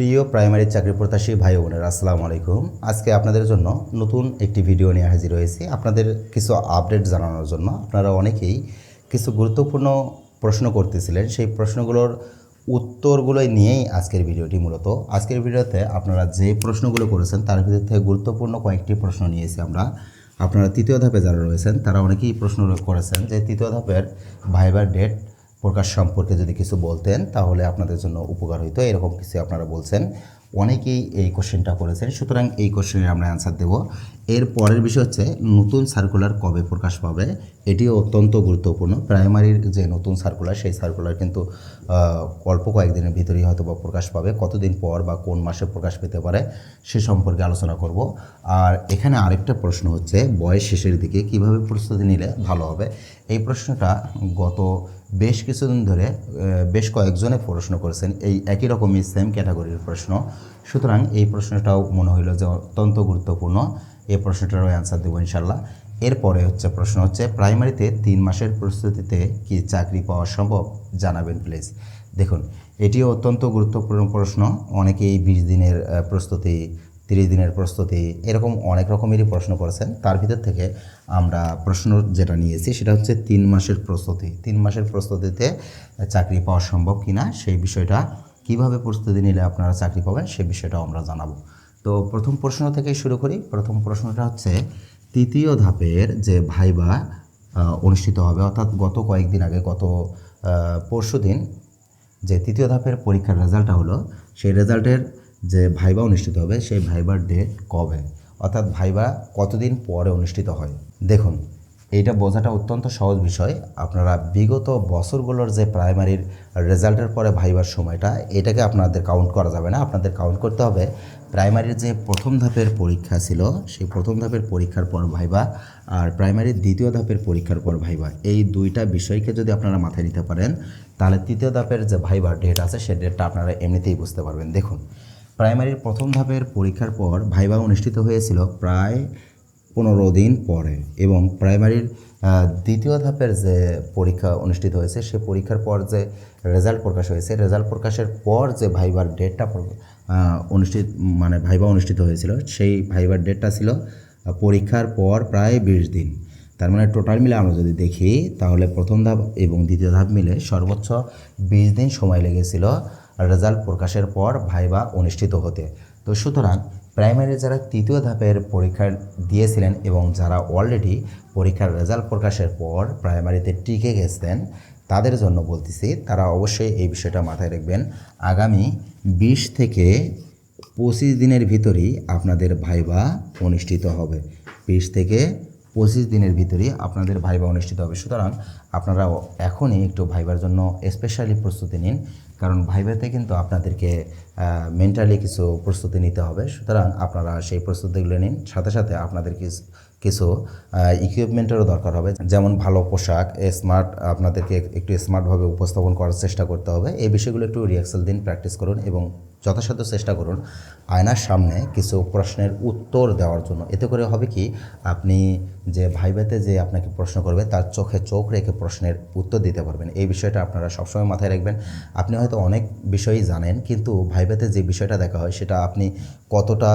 প্রিয় প্রাইমারি চাকরি প্রত্যাশী ভাই বোনেরা, আসসালামু আলাইকুম। আজকে আপনাদের জন্য নতুন একটি ভিডিও নিয়ে হাজির হয়েছি। আপনাদের কিছু আপডেট জানানোর জন্য আপনারা অনেকেই কিছু গুরুত্বপূর্ণ প্রশ্ন করতেছিলেন। সেই প্রশ্নগুলোর উত্তরগুলোই নিয়েই আজকের ভিডিওটি মূলত। আজকের ভিডিওতে আপনারা যে প্রশ্নগুলো করেছেন, তার ভিতর থেকে গুরুত্বপূর্ণ কয়েকটি প্রশ্ন নিয়েছি আমরা। আপনারা তৃতীয় ধাপে যারা রয়েছেন, তারা অনেকেই প্রশ্ন করেছেন যে তৃতীয় ধাপের ভাইবার ডেট প্রকাশ সম্পর্কে যদি কিছু বলতেন, তাহলে আপনাদের জন্য উপকার হইতো। এরকম কিছু আপনারা বলছেন। অনেকেই এই কোশ্চেনটা করেছেন। সুতরাং এই কোশ্চেনের আমরা অ্যান্সার দেব। এর পরের বিষয় হচ্ছে, নতুন সার্কুলার কবে প্রকাশ পাবে? এটিও অত্যন্ত গুরুত্বপূর্ণ। প্রাইমারির যে নতুন সার্কুলার সেই সার্কুলার কিন্তু অল্প কয়েকদিনের ভিতরেই হয়তো বা প্রকাশ পাবে। কতদিন পর বা কোন মাসে প্রকাশ পেতে পারে, সে সম্পর্কে আলোচনা করব। আর এখানে আরেকটা প্রশ্ন হচ্ছে, বয়স শেষের দিকে কীভাবে প্রস্তুতি নিলে ভালো হবে? এই প্রশ্নটা গত বেশ কিছুদিন ধরে বেশ কয়েকজনে প্রশ্ন করেছেন এই একই রকমই সেম ক্যাটাগরির প্রশ্ন। সুতরাং এই প্রশ্নটাও মনে হইল যে অত্যন্ত গুরুত্বপূর্ণ। এই প্রশ্নটারও অ্যান্সার দেবো ইনশাল্লাহ এরপরে হচ্ছে প্রশ্ন হচ্ছে প্রাইমারিতে তিন মাসের প্রস্তুতিতে কি চাকরি পাওয়া সম্ভব? জানাবেন প্লিজ দেখুন, এটিও অত্যন্ত গুরুত্বপূর্ণ প্রশ্ন। অনেকেই বিশ দিনের প্রস্তুতি তিরিশ দিনের প্রস্তুতি, এরকম অনেক রকমেরই প্রশ্ন করেছেন। তার ভিতর থেকে আমরা প্রশ্ন যেটা নিয়েছি, সেটা হচ্ছে তিন মাসের প্রস্তুতি। তিন মাসের প্রস্তুতিতে চাকরি পাওয়া সম্ভব কি না সেই বিষয়টা, কীভাবে প্রস্তুতি নিলে আপনারা চাকরি পাবেন সেই বিষয়টাও আমরা জানাব। তো প্রথম প্রশ্ন থেকে শুরু করি। প্রথম প্রশ্নটা হচ্ছে, তৃতীয় ধাপের যে ভাইবা অনুষ্ঠিত হবে, অর্থাৎ গত কয়েকদিন আগে, গত পরশু দিন যে তৃতীয় ধাপের পরীক্ষার রেজাল্টটা হলো, সেই রেজাল্টের যে ভাইবা অনুষ্ঠিত হবে, সেই ভাইবার ডেট কবে? অর্থাৎ ভাইবা কতদিন পরে অনুষ্ঠিত হয়? দেখুন, এইটা বোঝাটা অত্যন্ত সহজ বিষয়। আপনারা বিগত বছরগুলোর যে প্রাইমারির রেজাল্টের পরে ভাইবার সময়টা, এটাকে আপনাদের কাউন্ট করা যাবে না। আপনাদের কাউন্ট করতে হবে প্রাইমারির যে প্রথম ধাপের পরীক্ষা ছিল, সেই প্রথম ধাপের পরীক্ষার পর ভাইবা আর প্রাইমারির দ্বিতীয় ধাপের পরীক্ষার পর ভাইবা। এই দুইটা বিষয়কে যদি আপনারা মাথায় নিতে পারেন, তাহলে তৃতীয় ধাপের যে ভাইবার ডেট আছে সেই ডেটটা আপনারা এমনিতেই বুঝতে পারবেন। দেখুন প্রাইমারির প্রথম ধাপের পরীক্ষার পর ভাইবা অনুষ্ঠিত হয়েছিল প্রায় পনেরো দিন পরে এবং প্রাইমারির দ্বিতীয় ধাপের যে পরীক্ষা অনুষ্ঠিত হয়েছে, সে পরীক্ষার পর যে রেজাল্ট প্রকাশ হয়েছে, রেজাল্ট প্রকাশের পর যে ভাইবার ডেটটা অনুষ্ঠিত মানে ভাইবা অনুষ্ঠিত হয়েছিল, সেই ভাইবার ডেটটা ছিল পরীক্ষার পর প্রায় বিশ দিন। তার মানে টোটাল মিলে আমরা যদি দেখি, তাহলে প্রথম ধাপ এবং দ্বিতীয় ধাপ মিলে সর্বোচ্চ বিশ দিন সময় লেগেছিল রেজাল্ট প্রকাশের পর ভাইবা অনুষ্ঠিত হতে। তো সুতরাং প্রাইমারি যারা তৃতীয় ধাপের পরীক্ষা দিয়েছিলেন এবং যারা অলরেডি পরীক্ষার রেজাল্ট প্রকাশের পর প্রাইমারিতে টিকে গেছেন, তাদের জন্য বলতেছি, তারা অবশ্যই এই বিষয়টা মাথায় রাখবেন। আগামী বিশ থেকে পঁচিশ দিনের ভিতরেই আপনাদের ভাইবা অনুষ্ঠিত হবে। বিশ থেকে পঁচিশ দিনের ভিতরেই আপনাদের ভাইবা অনুষ্ঠিত হবে। সুতরাং আপনারা এখনই একটু ভাইবার জন্য স্পেশালি প্রস্তুতি নিন, কারণ ভাইভাতে কিন্তু আপনাদেরকে মেন্টালি কিছু প্রস্তুতি নিতে হবে। সুতরাং আপনারা সেই প্রস্তুতিগুলো নিন, সাথে সাথে আপনাদের কিছু ইকুইপমেন্টেরও দরকার হবে। যেমন ভালো পোশাক স্মার্ট আপনাদেরকে একটু স্মার্টভাবে উপস্থাপন করার চেষ্টা করতে হবে। এই বিষয়গুলো একটু রিহার্সাল দিন প্র্যাকটিস করুন এবং যথাসাধ্য চেষ্টা করুন আয়নার সামনে কিছু প্রশ্নের উত্তর দেওয়ার জন্য। এতে করে হবে কি, আপনি যে ভাইভাতে যে আপনাকে প্রশ্ন করবে, তার চোখে চোখ রেখে প্রশ্নের উত্তর দিতে পারবেন। এই বিষয়টা আপনারা সবসময় মাথায় রাখবেন। আপনি হয়তো অনেক বিষয়ই জানেন, কিন্তু ভাইভাতে যে বিষয়টা দেখা হয়, সেটা আপনি কতটা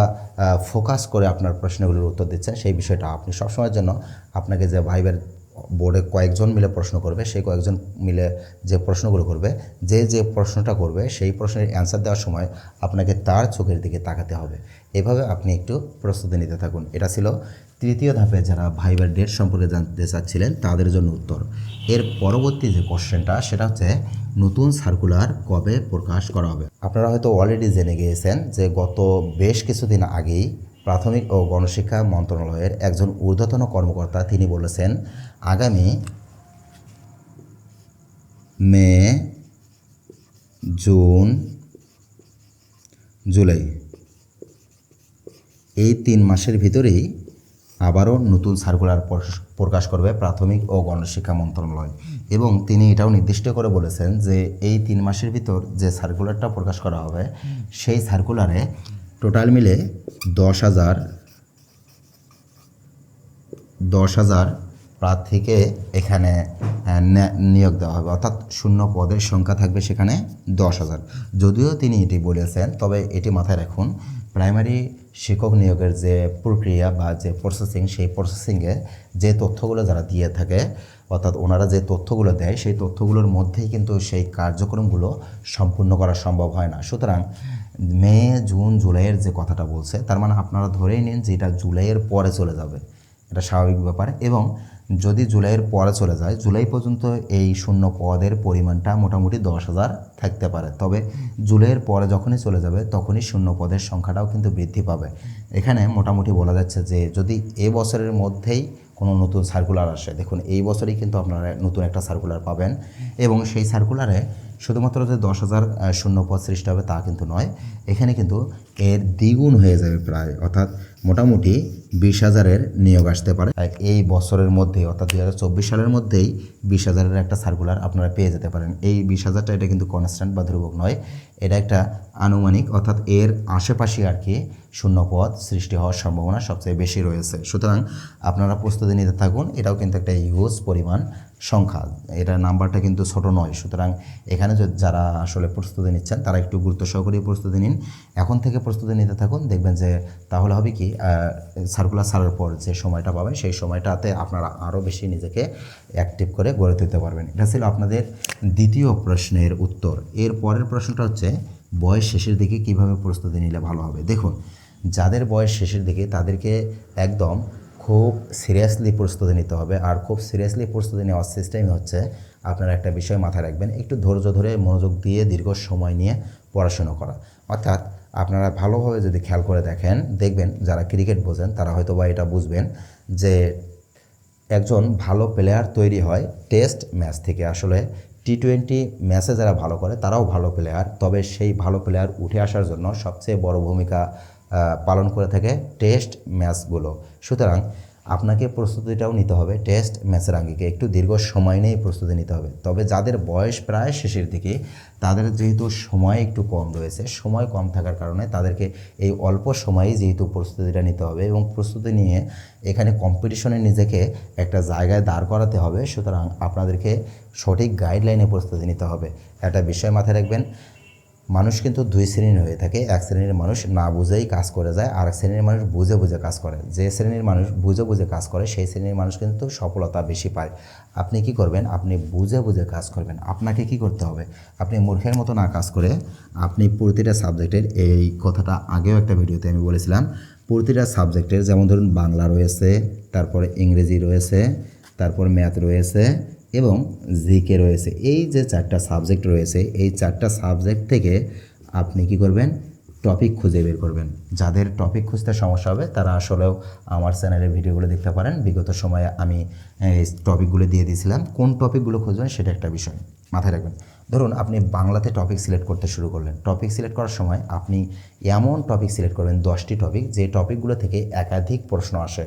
ফোকাস করে আপনার প্রশ্নগুলোর উত্তর দিচ্ছেন, সেই বিষয়টা আপনি সবসময়ের জন্য আপনাকে যে ভাইবের বোর্ডে কয়েকজন মিলে প্রশ্ন করবে, সেই কয়েকজন মিলে যে প্রশ্নগুলো করবে, যে যে প্রশ্নটা করবে, সেই প্রশ্নের অ্যান্সার দেওয়ার সময় আপনাকে তার চোখের দিকে তাকাতে হবে। এভাবে আপনি একটু প্রস্তুতি নিতে থাকুন। এটা ছিল তৃতীয় ধাপে যারা ভাইবার ডেট সম্পর্কে জানতে চাচ্ছিলেন তাদের জন্য উত্তর। এর পরবর্তী যে কোশ্চেনটা সেটা হচ্ছে নতুন সার্কুলার কবে প্রকাশ করা হবে? আপনারা হয়তো অলরেডি জেনে গিয়েছেন যে গত বেশ কিছুদিন আগেই প্রাথমিক ও গণশিক্ষা মন্ত্রণালয়ের একজন ঊর্ধ্বতন কর্মকর্তা তিনি বলেছেন, আগামী মে, জুন, জুলাই এই তিন মাসের ভিতরেই আবারও নতুন সার্কুলার প্রকাশ- করবে প্রাথমিক ও গণশিক্ষা মন্ত্রণালয়। এবং তিনি এটাও নির্দিষ্ট করে বলেছেন যে এই তিন মাসের ভিতর যে সার্কুলারটা প্রকাশ করা হবে, সেই সার্কুলারে টোটাল মিলে দশ হাজার দশ হাজার প্রার্থীকে এখানে নিয়োগ দেওয়া হবে। অর্থাৎ শূন্য পদের সংখ্যা থাকবে সেখানে দশ হাজার। যদিও তিনি এটি বলেছেন, তবে এটি মাথায় রাখুন, প্রাইমারি শিক্ষক নিয়োগের যে প্রক্রিয়া বা যে প্রসেসিং সেই প্রসেসিংয়ে যে তথ্যগুলো যারা দিয়ে থাকে, অর্থাৎ ওনারা যে তথ্যগুলো দেয়, সেই তথ্যগুলোর মধ্যেই কিন্তু সেই কার্যক্রমগুলো সম্পূর্ণ করা সম্ভব হয় না। সুতরাং মে, জুন, জুলাইয়ের যে কথাটা বলছে, তার মানে আপনারা ধরেই নিন যে এটা জুলাইয়ের পরে চলে যাবে। এটা স্বাভাবিক ব্যাপার। এবং যদি জুলাইয়ের পরে চলে যায়, জুলাই পর্যন্ত এই শূন্য পদের পরিমাণটা মোটামুটি দশ হাজার থাকতে পারে। তবে জুলাইয়ের পরে যখনই চলে যাবে, তখনই শূন্য পদের সংখ্যাটাও কিন্তু বৃদ্ধি পাবে। এখানে মোটামুটি বলা যাচ্ছে যে যদি এ বছরের মধ্যেই কোনো নতুন সার্কুলার আসে, দেখুন, এই বছরেই কিন্তু আপনারা নতুন একটা সার্কুলার পাবেন। এবং সেই সার্কুলারে শুধুমাত্র যে দশ হাজার শূন্য পদ সৃষ্টি হবে তা কিন্তু নয়। এখানে কিন্তু এর দ্বিগুণ হয়ে যাবে প্রায়, অর্থাৎ মোটামুটি বিশ হাজারের নিয়োগ আসতে পারে। এই বছরের মধ্যে অর্থাৎ দুই হাজার চব্বিশ সালের মধ্যেই বিশ হাজারের একটা সার্কুলার আপনারা পেয়ে যেতে পারেন। এই বিশ হাজারটা এটা কিন্তু কনস্ট্যান্ট বা ধ্রুবক নয়, এটা একটা আনুমানিক, অর্থাৎ এর আশেপাশে আর কি শূন্য পদ সৃষ্টি হওয়ার সম্ভাবনা সবচেয়ে বেশি রয়েছে। সুতরাং আপনারা প্রস্তুতি নিতে থাকুন, এটাও কিন্তু একটা ইউজ পরিমাণ সংখ্যা, এটা নাম্বারটা কিন্তু ছোট নয়। সুতরাং এখানে যারা আসলে প্রস্তুতি নিচ্ছেন, তারা একটু গুরুত্ব সহকারে প্রস্তুতি নিন। এখন থেকে প্রস্তুতি নিতে থাকুন, দেখবেন যে তাহলে হবে কি সার্কুলার ছাড়ার পর যে সময়টা পাবেন সেই সময়টাতে আপনারা আরও বেশি নিজেকে অ্যাক্টিভ করে গড়ে তুলতে পারবেন। এটা ছিল আপনাদের দ্বিতীয় প্রশ্নের উত্তর। এর পরের প্রশ্নটা হচ্ছে, বয়স শেষের দিকে কীভাবে প্রস্তুতি নিলে ভালো হবে? দেখুন, যাদের বয়স শেষের দিকে তাদেরকে একদম খুব সিরিয়াসলি প্রস্তুতি নিতে হবে। আর খুব সিরিয়াসলি প্রস্তুতি নেওয়ার সিস্টেমই হচ্ছে আপনারা একটা বিষয় মাথায় রাখবেন, একটু ধৈর্য ধরে মনোযোগ দিয়ে দীর্ঘ সময় নিয়ে পড়াশোনা করা। অর্থাৎ আপনারা ভালোভাবে যদি খেয়াল করে দেখেন, দেখবেন যারা ক্রিকেট বোঝেন, তারা হয়তো বা এটা বুঝবেন যে একজন ভালো প্লেয়ার তৈরি হয় টেস্ট ম্যাচ থেকে। আসলে টি টোয়েন্টি ম্যাচে যারা ভালো করে, তারাও ভালো প্লেয়ার তবে সেই ভালো প্লেয়ার উঠে আসার জন্য সবচেয়ে বড় ভূমিকা পালন করে থাকে টেস্ট ম্যাচগুলো সুতরাং আপনাকে প্রস্তুতিটাও নিতে হবে টেস্ট ম্যাচের আঙ্গিকে একটু দীর্ঘ সময় নিয়ে প্রস্তুতি নিতে হবে। তবে যাদের বয়স প্রায় শেষের দিকে, তাদের যেহেতু সময় একটু কম রয়েছে, সময় কম থাকার কারণে তাদেরকে এই অল্প সময়েই যেহেতু প্রস্তুতিটা নিতে হবে এবং প্রস্তুতি নিয়ে এখানে কম্পিটিশনে নিজেকে একটা জায়গায় দাঁড় করাতে হবে। সুতরাং আপনাদেরকে সঠিক গাইডলাইনে প্রস্তুতি নিতে হবে। একটা বিষয় মাথায় রাখবেন মানুষ কিন্তু দুই শ্রেণির হয়ে থাকে। এক শ্রেণির মানুষ না বুঝেই কাজ করে যায়, আর এক শ্রেণির মানুষ বুঝে বুঝে কাজ করে। যে শ্রেণির মানুষ বুঝে বুঝে কাজ করে, সেই শ্রেণির মানুষ কিন্তু সফলতা বেশি পায়। আপনি কি করবেন? আপনি বুঝে বুঝে কাজ করবেন। আপনাকে কি করতে হবে? আপনি মূর্খের মতো না কাজ করে আপনি প্রতিটা সাবজেক্টের, এই কথাটা আগেও একটা ভিডিওতে আমি বলেছিলাম, প্রতিটা সাবজেক্টের, যেমন ধরুন বাংলা রয়েছে, তারপরে ইংরেজি রয়েছে, তারপর ম্যাথ রয়েছে এবং জিকে রয়েছে। এই যে চারটা সাবজেক্ট রয়েছে, এই চারটা সাবজেক্ট থেকে আপনি কি করবেন? টপিক খুঁজে বের করবেন। যাদের টপিক খুঁজতে সমস্যা হবে, তারা আসলেও আমার চ্যানেলের ভিডিওগুলো দেখতে পারেন। বিগত সময়ে আমি এই টপিকগুলো দিয়ে দিয়েছিলাম। কোন টপিকগুলো খুঁজবেন সেটা একটা বিষয় মাথায় রাখবেন। ধরুন, আপনি বাংলাতে টপিক সিলেক্ট করতে শুরু করলেন। টপিক সিলেক্ট করার সময় আপনি এমন টপিক সিলেক্ট করবেন, দশটি টপিক যে টপিকগুলো থেকে একাধিক প্রশ্ন আসে।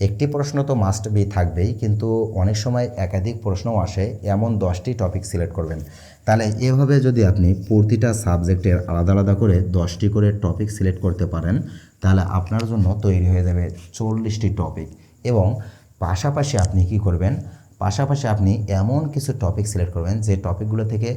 একটি প্রশ্ন তো মাস্ট বি থাকবেই, কিন্তু অনেক সময় একাধিক প্রশ্নও আসে, এমন দশটি টপিক সিলেক্ট করবেন। তাহলে এভাবে যদি আপনি প্রতিটা সাবজেক্টের আলাদা আলাদা করে দশটি করে টপিক সিলেক্ট করতে পারেন, তাহলে আপনার জন্য তৈরি হয়ে যাবে চল্লিশটি টপিক এবং পাশাপাশি আপনি কি করবেন? পাশাপাশি আপনি এমন কিছু টপিক সিলেক্ট করবেন, যে টপিকগুলো থেকে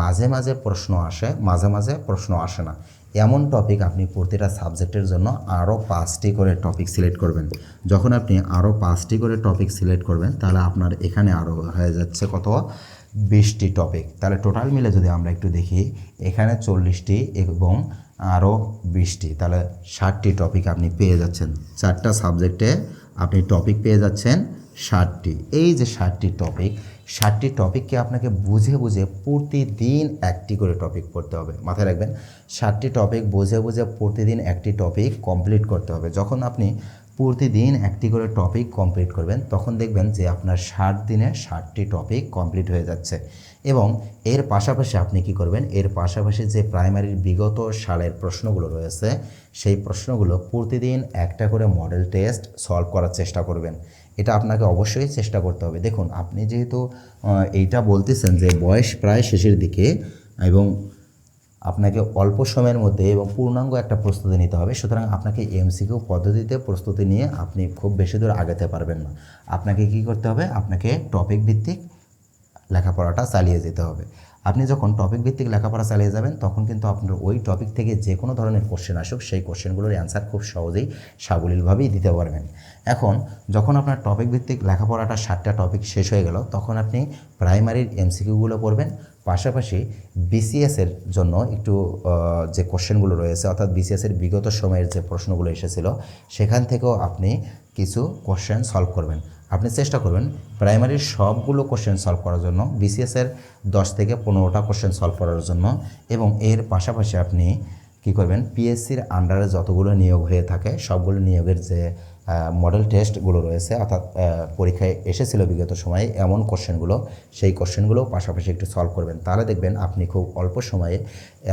মাঝে মাঝে প্রশ্ন আসে, মাঝে মাঝে প্রশ্ন আসে না। এমন টপিক আপনি প্রতিটা সাবজেক্টের জন্য আরও পাঁচটি করে টপিক সিলেক্ট করবেন। যখন আপনি আরও পাঁচটি করে টপিক সিলেক্ট করবেন, তাহলে আপনার এখানে আরও হয়ে যাচ্ছে কত? বিশটি টপিক তাহলে টোটাল মিলে যদি আমরা একটু দেখি, এখানে চল্লিশটি এবং আরও বিশটি, তাহলে ষাটটি টপিক আপনি পেয়ে যাচ্ছেন। চারটা সাবজেক্টে আপনি টপিক পেয়ে যাচ্ছেন ষাটটি। এই যে ষাটটি টপিক ষাটটি টপিককে আপনাকে বুঝে বুঝে প্রতিদিন একটি করে টপিক পড়তে হবে। মাথায় রাখবেন, ষাটটি টপিক বুঝে বুঝে প্রতিদিন একটি টপিক কমপ্লিট করতে হবে। যখন আপনি প্রতিদিন একটি করে টপিক কমপ্লিট করবেন, তখন দেখবেন যে আপনার ষাট দিনে ষাটটি টপিক কমপ্লিট হয়ে যাচ্ছে। এবং এর পাশাপাশি আপনি কি করবেন, এর পাশাপাশি যে প্রাইমারির বিগত সালের প্রশ্নগুলো রয়েছে, সেই প্রশ্নগুলো প্রতিদিন একটা করে মডেল টেস্ট সলভ করার চেষ্টা করবেন। এটা আপনাকে অবশ্যই চেষ্টা করতে হবে। দেখুন, আপনি যেহেতু এইটা বলতেছেন যে বয়স প্রায় শেষের দিকে এবং আপনাকে অল্প সময়ের মধ্যে এবং পূর্ণাঙ্গ একটা প্রস্তুতি নিতে হবে, সুতরাং আপনাকে এমসিকিউ পদ্ধতিতে প্রস্তুতি নিয়ে আপনি খুব বেশি দূর আগাতে পারবেন না। আপনাকে কি করতে হবে? আপনাকে টপিক ভিত্তিক লেখাপড়াটা চালিয়ে যেতে হবে। আপনি যখন টপিক ভিত্তিক লেখাপড়া চালিয়ে যাবেন, তখন কিন্তু আপনার ওই টপিক থেকে যে কোনো ধরনের কোশ্চেন আসুক, সেই কোশ্চেনগুলোর অ্যান্সার খুব সহজেই সাবলীলভাবেই দিতে পারবেন। এখন, যখন আপনার টপিক ভিত্তিক লেখাপড়াটা সাতটা টপিক শেষ হয়ে গেল, তখন আপনি প্রাইমারির এমসিকিউগুলো পড়বেন। পাশাপাশি বিসিএসের জন্য একটু যে কোশ্চেনগুলো রয়েছে, অর্থাৎ বিসিএসের বিগত সময়ের যে প্রশ্নগুলো এসেছিল, সেখান থেকেও আপনি কিছু কোশ্চেন সলভ করবেন। আপনি চেষ্টা করবেন প্রাইমারির সবগুলো কোশ্চেন সলভ করার জন্য বিসিএসের দশ থেকে পনেরোটা কোশ্চেন সলভ করার জন্য এবং এর পাশাপাশি আপনি কি করবেন পিএসসির আন্ডারে যতগুলো নিয়োগ হয়ে থাকে, সবগুলো নিয়োগের যে মডেল টেস্টগুলো রয়েছে, অর্থাৎ পরীক্ষায় এসেছিল বিগত সময়ে এমন কোশ্চেনগুলো, সেই কোশ্চেনগুলো পাশাপাশি একটু সলভ করবেন। তাহলে দেখবেন আপনি খুব অল্প সময়ে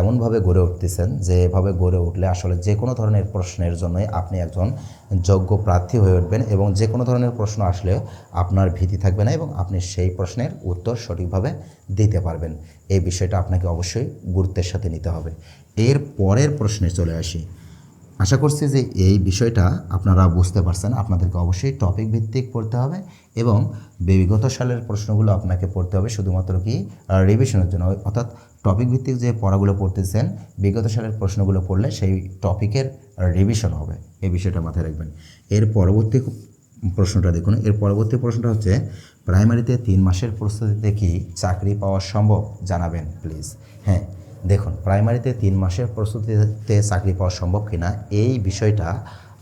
এমনভাবে গড়ে উঠতেছেন যে এভাবে গড়ে উঠলে আসলে যে কোনো ধরনের প্রশ্নের জন্যই আপনি একজন যোগ্য প্রার্থী হয়ে উঠবেন এবং যে কোনো ধরনের প্রশ্ন আসলেও আপনার ভীতি থাকবে না এবং আপনি সেই প্রশ্নের উত্তর সঠিকভাবে দিতে পারবেন। এই বিষয়টা আপনাকে অবশ্যই গুরুত্বের সাথে নিতে হবে। এর পরের প্রশ্নে চলে আসি। আশা করছি যে এই বিষয়টা আপনারা বুঝতে পারছেন। আপনাদেরকে অবশ্যই টপিক ভিত্তিক পড়তে হবে এবং বিগত সালের প্রশ্নগুলো আপনাকে পড়তে হবে শুধুমাত্র কি রিভিশনের জন্য। অর্থাৎ টপিক ভিত্তিক যে পড়াগুলো পড়তেছেন, বিগত সালের প্রশ্নগুলো পড়লে সেই টপিকের রিভিশন হবে। এই বিষয়টা মাথায় রাখবেন। এর পরবর্তী প্রশ্নটা দেখুন। এর পরবর্তী প্রশ্নটা হচ্ছে প্রাইমারিতে তিন মাসের প্রস্তুতিতে কি চাকরি পাওয়া সম্ভব? জানাবেন প্লিজ হ্যাঁ দেখুন, প্রাইমারিতে তিন মাসের প্রস্তুতিতে চাকরি পাওয়া সম্ভব কিনা, এই বিষয়টা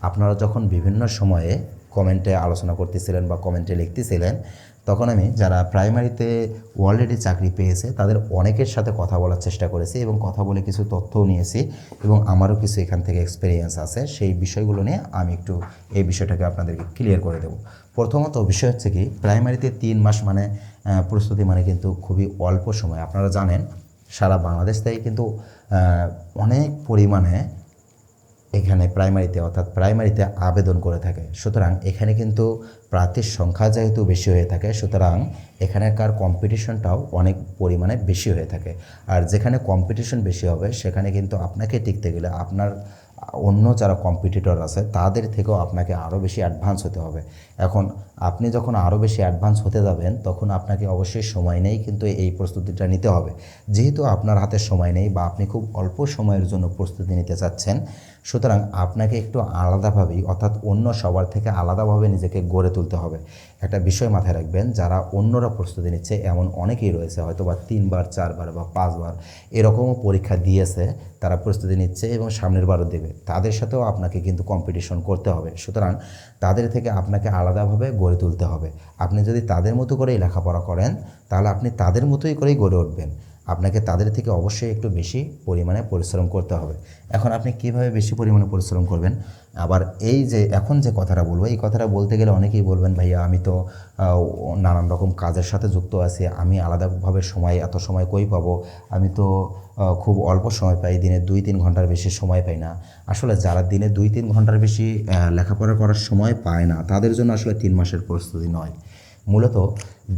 আপনারা যখন বিভিন্ন সময়ে কমেন্টে আলোচনা করতেছিলেন বা কমেন্টে লিখতেছিলেন, তখন আমি যারা প্রাইমারিতে অলরেডি চাকরি পেয়েছে, তাদের অনেকের সাথে কথা বলার চেষ্টা করেছি এবং কথা বলে কিছু তথ্যও নিয়েছি এবং আমারও কিছু এখান থেকে এক্সপিরিয়েন্স আছে। সেই বিষয়গুলো নিয়ে আমি একটু এই বিষয়টাকে আপনাদেরকে ক্লিয়ার করে দেবো। প্রথমত বিষয় হচ্ছে কি, প্রাইমারিতে তিন মাস মানে প্রস্তুতি মানে কিন্তু খুবই অল্প সময়। আপনারা জানেন সারা বাংলাদেশ থেকে কিন্তু অনেক পরিমাণে এখানে প্রাইমারিতে অর্থাৎ প্রাইমারিতে আবেদন করে থাকে। সুতরাং এখানে কিন্তু প্রার্থীর সংখ্যা যেহেতু বেশি হয়ে থাকে, সুতরাং এখানকার কম্পিটিশনটাও অনেক পরিমাণে বেশি হয়ে থাকে। আর যেখানে কম্পিটিশন বেশি হবে, সেখানে কিন্তু আপনাকে টিকতে গেলে আপনার অন্য যারা কম্পিটিটর আছে, তাদের থেকেও আপনাকে আরও বেশি অ্যাডভান্স হতে হবে। এখন আপনি যখন আরও বেশি অ্যাডভান্স হতে যাবেন, তখন আপনাকে অবশ্যই সময় নেই কিন্তু এই প্রস্তুতিটা নিতে হবে। যেহেতু আপনার হাতে সময় নেই বা আপনি খুব অল্প সময়ের জন্য প্রস্তুতি নিতে চাচ্ছেন সুতরাং আপনাকে একটু আলাদাভাবেই, অর্থাৎ অন্য সবার থেকে আলাদাভাবে নিজেকে গড়ে তুলতে হবে। একটা বিষয় মাথায় রাখবেন, যারা অন্যরা প্রস্তুতি নিচ্ছে, এমন অনেকেই রয়েছে হয়তো বা তিনবার, চারবার বা পাঁচবার এরকমও পরীক্ষা দিয়েছে, তারা প্রস্তুতি নিচ্ছে এবং সামনের বারও দেবে। তাদের সাথেও আপনাকে কিন্তু কম্পিটিশন করতে হবে। সুতরাং তাদের থেকে আপনাকে আলাদাভাবে গড়ে তুলতে হবে। আপনি যদি তাদের মতো করেই লেখাপড়া করেন, তাহলে আপনি তাদের মতোই করেই গড়ে উঠবেন। আপনাকে তাদের থেকে অবশ্যই একটু বেশি পরিমাণে পরিশ্রম করতে হবে। এখন আপনি কীভাবে বেশি পরিমাণে পরিশ্রম করবেন? আবার এই যে, এখন যে কথাটা বলব, এই কথাটা বলতে গেলে অনেকেই বলবেন, ভাইয়া, আমি তো নানান রকম কাজের সাথে যুক্ত আছি, আমি আলাদাভাবে সময়, এত সময় কই পাবো? আমি তো খুব অল্প সময় পাই, দিনে দুই তিন ঘণ্টার বেশি সময় পাই না। আসলে যারা দিনে দুই তিন ঘণ্টার বেশি লেখাপড়া করার সময় পায় না, তাদের জন্য আসলে তিন মাসের প্রস্তুতি নয়। মূলত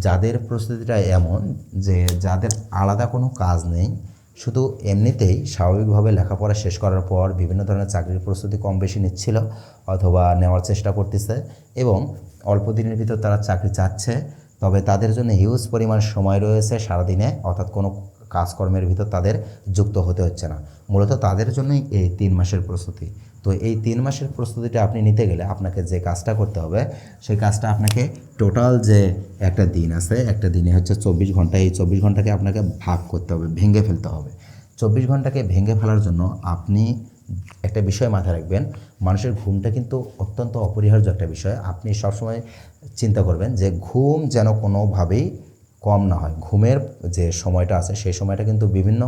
যাদের প্রস্তুতিটা এমন যে যাদের আলাদা কোনো কাজ নেই, শুধু এমনিতেই স্বাভাবিকভাবে লেখাপড়া শেষ করার পর বিভিন্ন ধরনের চাকরির প্রস্তুতি কম বেশি নিচ্ছিল অথবা নেওয়ার চেষ্টা করতেছে এবং অল্প দিনের ভিতর তারা চাকরি চাচ্ছে, তবে তাদের জন্য হিউজ পরিমাণ সময় রয়েছে সারাদিনে, অর্থাৎ কোনো কাজকর্মের ভিতর তাদের যুক্ত হতে হচ্ছে না। মূলত তাদের জন্যই এই তিন মাসের প্রস্তুতি। তো এই তিন মাসের প্রস্তুতিটা আপনি নিতে গেলে আপনাকে যে কাজটা করতে হবে, সেই কাজটা আপনাকে টোটাল যে একটা দিন আছে, একটা দিনে হচ্ছে চব্বিশ ঘণ্টা, এই চব্বিশ ঘন্টাকে আপনাকে ভাগ করতে হবে, ভেঙে ফেলতে হবে। চব্বিশ ঘন্টাকে ভেঙে ফেলার জন্য আপনি একটা বিষয় মাথায় রাখবেন, মানুষের ঘুমটা কিন্তু অত্যন্ত অপরিহার্য একটা বিষয়। আপনি সবসময় চিন্তা করবেন যে ঘুম যেন কোনোভাবেই কম না হয়। ঘুমের যে সময়টা আছে, সেই সময়টা কিন্তু বিভিন্ন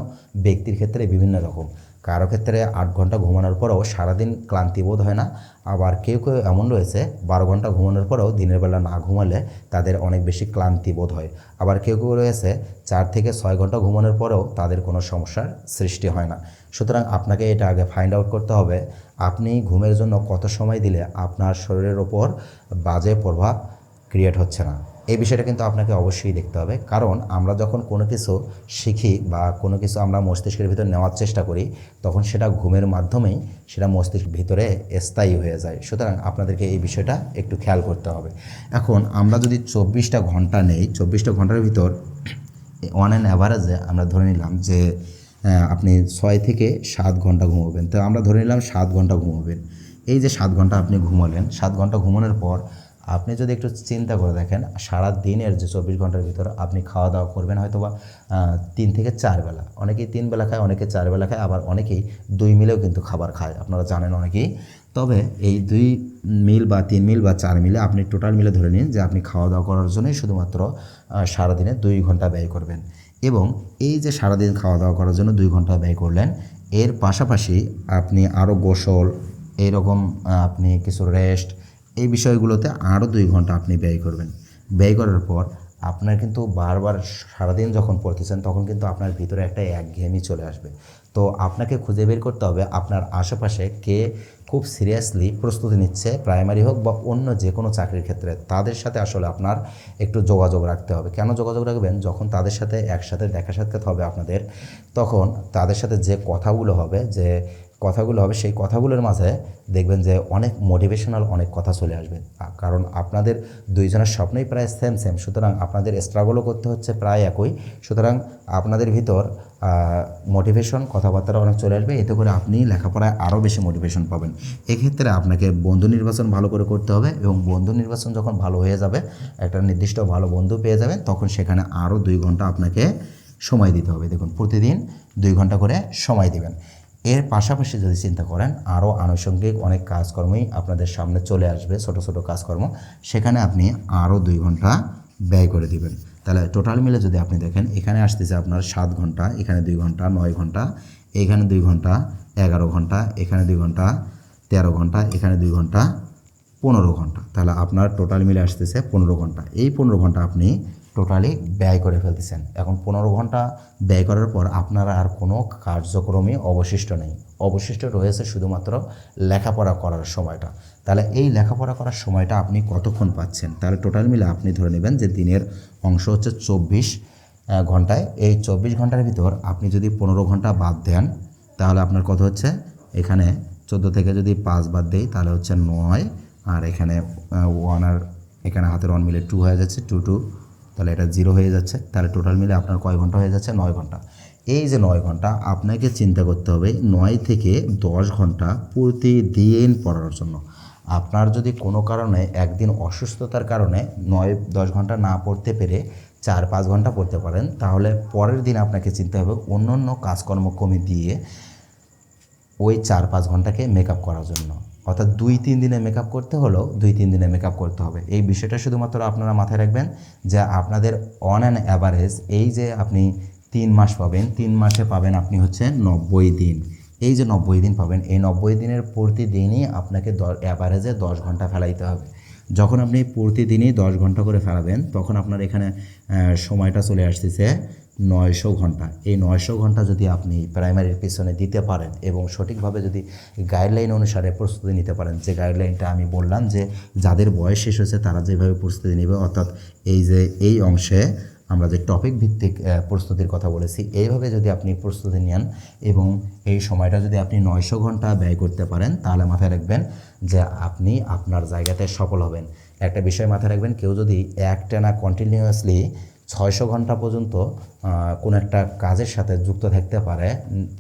ব্যক্তির ক্ষেত্রে বিভিন্ন রকম। কারও ক্ষেত্রে আট ঘণ্টা ঘুমানোর পরেও সারাদিন ক্লান্তি বোধ হয় না। আবার কেউ কেউ এমন রয়েছে, বারো ঘণ্টা ঘুমানোর পরেও দিনের বেলা না ঘুমালে তাদের অনেক বেশি ক্লান্তি বোধ হয়। আবার কেউ কেউ রয়েছে, চার থেকে ছয় ঘণ্টা ঘুমানোর পরেও তাদের কোনো সমস্যার সৃষ্টি হয় না। সুতরাং আপনাকে এটা আগে ফাইন্ড আউট করতে হবে, আপনি ঘুমের জন্য কত সময় দিলে আপনার শরীরের ওপর বাজে প্রভাব ক্রিয়েট হচ্ছে না। এই বিষয়টা কিন্তু আপনাকে অবশ্যই দেখতে হবে। কারণ আমরা যখন কোনো কিছু শিখি বা কোনো কিছু আমরা মস্তিষ্কের ভিতরে নেওয়ার চেষ্টা করি, তখন সেটা ঘুমের মাধ্যমেই সেটা মস্তিষ্কের ভিতরে স্থায়ী হয়ে যায়। সুতরাং আপনাদেরকে এই বিষয়টা একটু খেয়াল করতে হবে। এখন আমরা যদি চব্বিশটা ঘণ্টা নেই, চব্বিশটা ঘণ্টার ভিতর ওয়ান অ্যান্ড অ্যাভারেজে আমরা ধরে নিলাম যে আপনি ছয় থেকে সাত ঘণ্টা ঘুমাবেন। তো আমরা ধরে নিলাম সাত ঘণ্টা ঘুমাবেন। এই যে সাত ঘণ্টা আপনি ঘুমালেন, সাত ঘণ্টা ঘুমানোর পর আপনি যদি একটু চিন্তা করে দেখেন, সারা দিনের যে চব্বিশ ঘণ্টার ভিতরে আপনি খাওয়া দাওয়া করবেন হয়তো বা তিন থেকে চার বেলা। অনেকেই তিন বেলা খায়, অনেকে চার বেলা খায়, আবার অনেকেই দুই মিলেও কিন্তু খাবার খায়। আপনারা জানেন অনেকেই। তবে এই দুই মিল বা তিন মিল বা চার মিলে আপনি টোটাল মিলে ধরে নিন যে আপনি খাওয়া দাওয়া করার জন্যই শুধুমাত্র সারাদিনে দুই ঘণ্টা ব্যয় করবেন। এবং এই যে সারাদিন খাওয়া দাওয়া করার জন্য দুই ঘণ্টা ব্যয় করলেন, এর পাশাপাশি আপনি আরও গোসল এইরকম আপনি কিছু রেস্ট এই বিষয়গুলোতে আরও দুই ঘণ্টা আপনি ব্যয় করবেন। ব্যয় করার পর আপনার কিন্তু বারবার সারাদিন যখন পড়তেছেন, তখন কিন্তু আপনার ভিতরে একটা একঘেয়েমি চলে আসবে। তো আপনাকে খুঁজে বের করতে হবে আপনার আশেপাশে কে খুব সিরিয়াসলি প্রস্তুতি নিচ্ছে প্রাইমারি হোক বা অন্য যে কোনো চাকরির ক্ষেত্রে। তাদের সাথে আসলে আপনার একটু যোগাযোগ রাখতে হবে। কেন যোগাযোগ রাখবেন? যখন তাদের সাথে একসাথে দেখা সাক্ষাৎ হবে আপনাদের, তখন তাদের সাথে যে কথাগুলো হবে, যে কথাগুলো হবে, সেই কথাগুলোর মাঝে দেখবেন যে অনেক মোটিভেশনাল অনেক কথা চলে আসবে। কারণ আপনাদের দুইজনের স্বপ্নই প্রায় সেম সেম সুতরাং আপনাদের স্ট্রাগলও করতে হচ্ছে প্রায় একই। সুতরাং আপনাদের ভিতর মোটিভেশন কথাবার্তা অনেক চলে আসবে। এতে করে আপনি লেখাপড়ায় আরও বেশি মোটিভেশন পাবেন। এক্ষেত্রে আপনাকে বন্ধু নির্বাচন ভালো করে করতে হবে এবং বন্ধু নির্বাচন যখন ভালো হয়ে যাবে, একটা নির্দিষ্ট ভালো বন্ধু পেয়ে যাবেন, তখন সেখানে আরও দুই ঘণ্টা আপনাকে সময় দিতে হবে। দেখুন, প্রতিদিন দুই ঘণ্টা করে সময় দিবেন। এর পাশাপাশি যদি চিন্তা করেন, আরও আনুষঙ্গিক অনেক কাজকর্মই আপনাদের সামনে চলে আসবে, ছোট ছোট কাজকর্ম। সেখানে আপনি আরও দুই ঘণ্টা ব্যয় করে দিবেন। তাহলে টোটাল মিলে যদি আপনি দেখেন, এখানে আসতেছে আপনার সাত ঘণ্টা, এখানে দুই ঘণ্টা, নয় ঘণ্টা, এখানে দুই ঘণ্টা, এগারো ঘণ্টা, এখানে দুই ঘণ্টা, তেরো ঘণ্টা, এখানে দুই ঘণ্টা, পনেরো ঘণ্টা। তাহলে আপনার টোটাল মিলে আসতেছে পনেরো ঘণ্টা। এই পনেরো ঘণ্টা আপনি টোটালি ব্যয় করে ফেলতেছেন। এখন পনেরো ঘণ্টা ব্যয় করার পর আপনার আর কোনো কার্যক্রমই অবশিষ্ট নেই। অবশিষ্ট রয়েছে শুধুমাত্র লেখাপড়া করার সময়টা। তাহলে এই লেখাপড়া করার সময়টা আপনি কতক্ষণ পাচ্ছেন? তাহলে টোটাল মিলে আপনি ধরে নেবেন যে দিনের অংশ হচ্ছে চব্বিশ ঘন্টায়। এই চব্বিশ ঘণ্টার ভিতর আপনি যদি পনেরো ঘণ্টা বাদ দেন, তাহলে আপনার কত হচ্ছে? এখানে চোদ্দ থেকে যদি পাঁচ বাদ দেই, তাহলে হচ্ছে নয়। আর এখানে ওয়ান আর এখানে হাতের ওয়ান মিলে টু হয়ে যাচ্ছে টু টু তাহলে এটা জিরো হয়ে যাচ্ছে। তাহলে টোটাল মিলে আপনার কয় ঘণ্টা হয়ে যাচ্ছে? নয় ঘণ্টা। এই যে নয় ঘণ্টা, আপনাকে চিন্তা করতে হবে নয় থেকে দশ ঘণ্টা প্রতিদিন পড়ার জন্য। আপনার যদি কোনো কারণে একদিন অসুস্থতার কারণে নয়, দশ ঘণ্টা না পড়তে পেরে চার, পাঁচ ঘণ্টা পড়তে পারেন, তাহলে পরের দিন আপনাকে চিন্তা হবে অন্য অন্য কাজকর্ম কমে দিয়ে ওই চার, পাঁচ ঘন্টাকে মেকআপ করার জন্য। অর্থাৎ দুই, তিন দিনে মেকআপ করতে হলেও দুই, তিন দিনে মেকআপ করতে হবে। এই বিষয়টা শুধুমাত্র আপনারা মাথায় রাখবেন যে আপনাদের অন অ্যান অ্যাভারেজ এই যে আপনি তিন মাস পাবেন, তিন মাসে পাবেন আপনি হচ্ছে নব্বই দিন। এই যে নব্বই দিন পাবেন, এই নব্বই দিনের প্রতিদিনই আপনাকে অ্যাভারেজে দশ ঘণ্টা ফেলাইতে হবে। যখন আপনি প্রতিদিনই দশ ঘণ্টা করে ফেলাবেন, তখন আপনার এখানে সময়টা চলে আসতেছে নয়শো ঘণ্টা। এই নয়শো ঘণ্টা যদি আপনি প্রাইমারির পিছনে দিতে পারেন এবং সঠিকভাবে যদি গাইডলাইন অনুসারে প্রস্তুতি নিতে পারেন, যে গাইডলাইনটা আমি বললাম যে যাদের বয়স শেষ হয়েছে তারা যেভাবে প্রস্তুতি নেবে, অর্থাৎ এই যে, এই অংশে আমরা যে টপিক ভিত্তিক প্রস্তুতির কথা বলেছি, এইভাবে যদি আপনি প্রস্তুতি নেন এবং এই সময়টা যদি আপনি নয়শো ঘণ্টা ব্যয় করতে পারেন, তাহলে মাথায় রাখবেন যে আপনি আপনার জায়গাতে সফল হবেন। একটা বিষয় মাথায় রাখবেন, কেউ যদি একটানা কন্টিনিউয়াসলি ছয়শো ঘণ্টা পর্যন্ত কোনো একটা কাজের সাথে যুক্ত থাকতে পারে।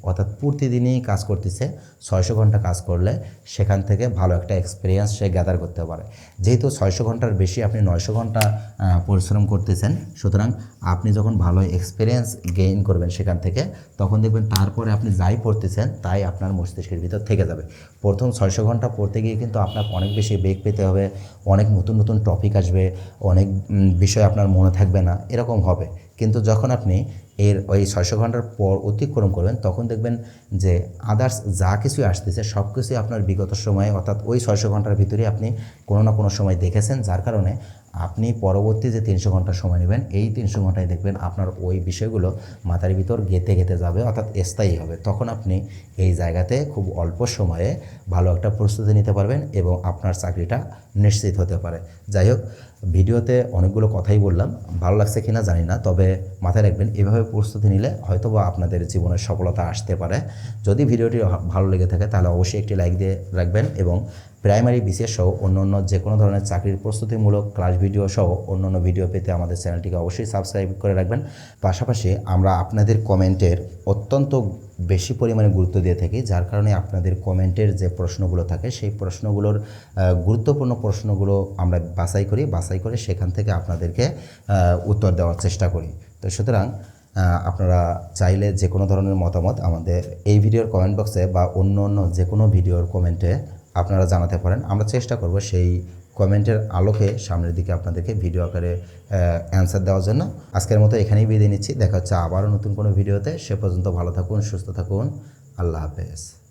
অর্থাৎ প্রতিদিনই কাজ করতেছে, ছয়শো ঘণ্টা কাজ করলে সেখান থেকে ভালো একটা এক্সপিরিয়েন্স সে গ্যাদার করতে পারে। যেহেতু ছয়শো ঘণ্টার বেশি আপনি নয়শো ঘণ্টা পরিশ্রম করতেছেন, সুতরাং আপনি যখন ভালো এক্সপিরিয়েন্স গেইন করবেন সেখান থেকে, তখন দেখবেন তারপরে আপনি যাই পড়তেছেন, তাই আপনার মস্তিষ্কের ভিতর থেকে যাবে। প্রথম ছয়শো ঘণ্টা পড়তে গিয়ে কিন্তু আপনার অনেক বেশি বেগ পেতে হবে, অনেক নতুন নতুন টপিক আসবে, অনেক বিষয় আপনার মনে থাকবে না এরকম হবে। কিন্তু যখন আপনি এর ওই ছয়শো ঘণ্টার পর অতিক্রম করবেন, তখন দেখবেন যে আদার্স যা কিছু আসতেছে, সব কিছুই আপনার বিগত সময়ে, অর্থাৎ ওই ছয়শো ঘণ্টার ভিতরে আপনি কোনো না কোনো সময় দেখেছেন, যার কারণে আপনি পরবর্তী যে তিনশো ঘণ্টা সময় নেবেন, এই তিনশো ঘন্টায় দেখবেন আপনার ওই বিষয়গুলো মাথার ভিতর গেতে গেতে যাবে, অর্থাৎ স্থায়ী হবে। তখন আপনি এই জায়গাতে খুব অল্প সময়ে ভালো একটা প্রস্তুতি নিতে পারবেন এবং আপনার চাকরিটা নিশ্চিত হতে পারে। যাই হোক, ভিডিওতে অনেকগুলো কথাই বললাম, ভালো লাগছে কিনা জানি না, তবে মাথায় রাখবেন, এভাবে প্রস্তুতি নিলে হয়তো বা আপনাদের জীবনের সফলতা আসতে পারে। যদি ভিডিওটি ভালো লেগে থাকে তাহলে অবশ্যই একটি লাইক দিয়ে রাখবেন এবং প্রাইমারি বিসিএস সহ অন্য অন্য যে কোনো ধরনের চাকরির প্রস্তুতিমূলক ক্লাস ভিডিও সহ অন্য অন্য ভিডিও পেতে আমাদের চ্যানেলটিকে অবশ্যই সাবস্ক্রাইব করে রাখবেন। পাশাপাশি আমরা আপনাদের কমেন্টের অত্যন্ত বেশি পরিমাণে গুরুত্ব দিয়ে থাকি, যার কারণে আপনাদের কমেন্টের যে প্রশ্নগুলো থাকে সেই প্রশ্নগুলোর গুরুত্বপূর্ণ প্রশ্নগুলো আমরা বাছাই করি। বাছাই করে সেখান থেকে আপনাদেরকে উত্তর দেওয়ার চেষ্টা করি। তো সুতরাং আপনারা চাইলে যে কোনো ধরনের মতামত আমাদের এই ভিডিওর কমেন্ট বক্সে বা অন্য অন্য যে কোনো ভিডিওর কমেন্টে আপনারা জানাতে পারেন। আমরা চেষ্টা করব সেই কমেন্টের আলোকে সামনের দিকে আপনাদেরকে ভিডিও আকারে অ্যান্সার দেওয়ার জন্য। আজকের মতো এখানেই বিদায় নিচ্ছি। দেখা হচ্ছে আবারও নতুন কোনো ভিডিওতে। সে পর্যন্ত ভালো থাকুন, সুস্থ থাকুন। আল্লাহ হাফেজ।